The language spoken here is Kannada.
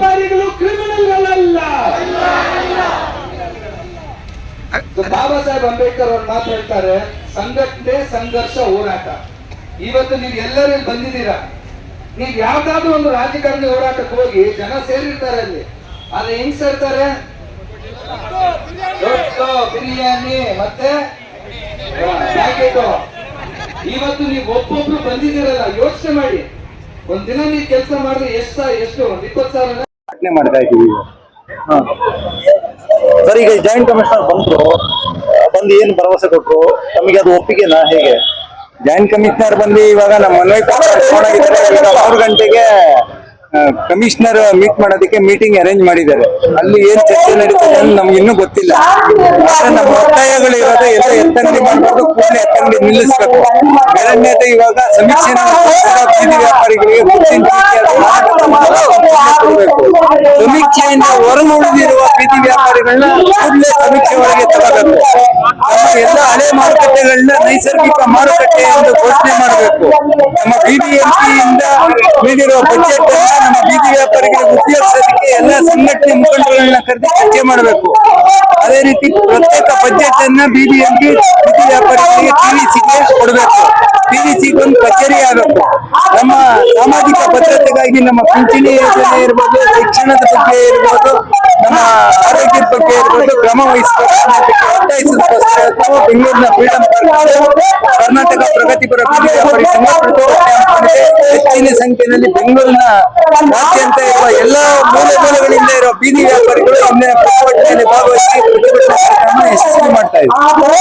ವ್ಯಾಪಾರಿಗಳು ಕ್ರಿಮಿನಲ್ಗಳಲ್ಲ. ಬಾಬಾ ಸಾಹೇಬ್ ಅಂಬೇಡ್ಕರ್ ಅವ್ರು ಮಾತು ಹೇಳ್ತಾರೆ ಸಂಘಟನೆ ಸಂಘರ್ಷ ಹೋರಾಟ. ಇವತ್ತು ನೀವು ಎಲ್ಲರೂ ಬಂದಿದ್ದೀರಾ? ನೀವು ಯಾವ್ದಾದ್ರು ಒಂದು ರಾಜಕಾರಣಿ ಹೋರಾಟಕ್ಕೆ ಹೋಗಿ ಜನ ಸೇರಿರ್ತಾರೆ ಅಲ್ಲಿ. ಅಲ್ಲಿ ಹೆಂಗ್ ಸೇರ್ತಾರೆ? ಬಿರಿಯಾನಿ ಮತ್ತೆ ಇವತ್ತು ನೀವು ಒಬ್ಬೊಬ್ರು ಬಂದಿದ್ದೀರಲ್ಲ ಯೋಚನೆ ಮಾಡಿ. ಒಂದ್ ದಿನ ನೀವು ಕೆಲಸ ಮಾಡಿದ್ರೆ ಎಷ್ಟು ಎಷ್ಟು? ಒಂದ್ ಇಪ್ಪತ್ತು ಸಾವಿರ ಪ್ರಯತ್ನ ಮಾಡ್ತಾ ಇದ್ದೀವಿ ಸರ್, ಈಗ ಜಾಯಿಂಟ್ ಕಮಿಷನರ್ ಬಂದ್ರು, ಬಂದು ಏನು ಭರವಸೆ ಕೊಟ್ರು? ನಮಗೆ ಅದು ಒಪ್ಪಿಗೆನಾ? ಹೇಗೆ? ಜಾಯಿಂಟ್ ಕಮಿಷನರ್ ಬಂದು ಇವಾಗ ನಮ್ಮ ಮನವಿ ಮೂರು ಗಂಟೆಗೆ ಕಮಿಷನರ್ ಮೀಟ್ ಮಾಡೋದಕ್ಕೆ ಮೀಟಿಂಗ್ ಅರೇಂಜ್ ಮಾಡಿದ್ದಾರೆ. ಅಲ್ಲಿ ಏನ್ ಚರ್ಚೆ ನಡೀತದೆ ನಮ್ಗೆ ಇನ್ನೂ ಗೊತ್ತಿಲ್ಲ. ನಮ್ಮ ಒತ್ತಾಯಗಳು ಇವಾಗ ಎಲ್ಲ ಎತ್ತಂಗಡಿ ಮಾಡಬಾರ್ದು ಕೂಡಲೇ ಎತ್ತಂಗಡಿ ನಿಲ್ಲಿಸ್ಬೇಕು. ಎರಡನೇದು ಇವಾಗ ಸಮೀಕ್ಷೆ ವ್ಯಾಪಾರಿಗಳಿಗೆ ಸಮೀಕ್ಷೆಯಿಂದ ಹೊರಗುಳಿದಿರುವ ಬೀದಿ ವ್ಯಾಪಾರಿಗಳನ್ನ ಕೂಡಲೇ ಸಮೀಕ್ಷೆ ಒಳಗೆ ತಗೋಬೇಕು. ನಮ್ಮ ಎಲ್ಲ ಹಳೆ ಮಾರುಕಟ್ಟೆಗಳನ್ನ ನೈಸರ್ಗಿಕ ಮಾರುಕಟ್ಟೆ ಎಂದು ಘೋಷಣೆ ಮಾಡಬೇಕು. ನಮ್ಮ ಬಿಬಿಎಂಪಿಯಿಂದ ನೀಡಿರುವ ಬಜೆಟ್ ಅನ್ನ ನಮ್ಮ ಬೀದಿ ವ್ಯಾಪಾರಿಗಳಿಗೆ ಉಪಯೋಗಿಸೋದಕ್ಕೆ ಎಲ್ಲ ಸಂಘಟನೆ ಮುಖಂಡಗಳನ್ನ ಕರೆದು ಚರ್ಚೆ ಮಾಡಬೇಕು. ಅದೇ ರೀತಿ ಪ್ರತ್ಯೇಕ ಬಜೆಟ್ ಅನ್ನ ಬಿಬಿಎಂಪಿ ಬೀದಿ ವ್ಯಾಪಾರಿಗಳಿಗೆ ಟಿವಿಸಿಗೆ ಕೊಡಬೇಕು. ಟಿವಿಸಿಗೆ ಒಂದು ಕಚೇರಿ ಆಗಬೇಕು. ನಮ್ಮ ಸಾಮಾಜಿಕ ಭದ್ರತೆಗಾಗಿ ನಮ್ಮ ಪಿಂಚಣಿ ಯೋಜನೆ ಇರ್ಬೋದು ಶಿಕ್ಷಣದ ಬಗ್ಗೆ ಇರ್ಬೋದು ನಮ್ಮ ಆರೋಗ್ಯದ ಬಗ್ಗೆ ಇರ್ಬೋದು ಕ್ರಮ ವಹಿಸಬೇಕು ಬೆಂಗಳೂರಿನ ಫ್ರೀಡಂ ಪಾರ್ಕ್ ಕರ್ನಾಟಕ ಪ್ರಗತಿಪರ ಹಮ್ಮಿಕೊಂಡಿದೆ. ಹೆಚ್ಚಿನ ಸಂಖ್ಯೆಯಲ್ಲಿ ಬೆಂಗಳೂರಿನ ಅಂತ ಇರುವ ಎಲ್ಲಾ ಮೂಲ ಮೂಲಗಳಿಂದ ಇರುವ ಬೀದಿ ವ್ಯಾಪಾರಿಗಳು ಇಂದಿನ ಪ್ರತಿಭಟನೆಯಲ್ಲಿ ಭಾಗವಹಿಸಿ ಪ್ರತಿಭಟನಾ ಕಾರ್ಯಕ್ರಮ ಯಶಸ್ವಿ ಮಾಡ್ತಾ ಇದ್ದಾರೆ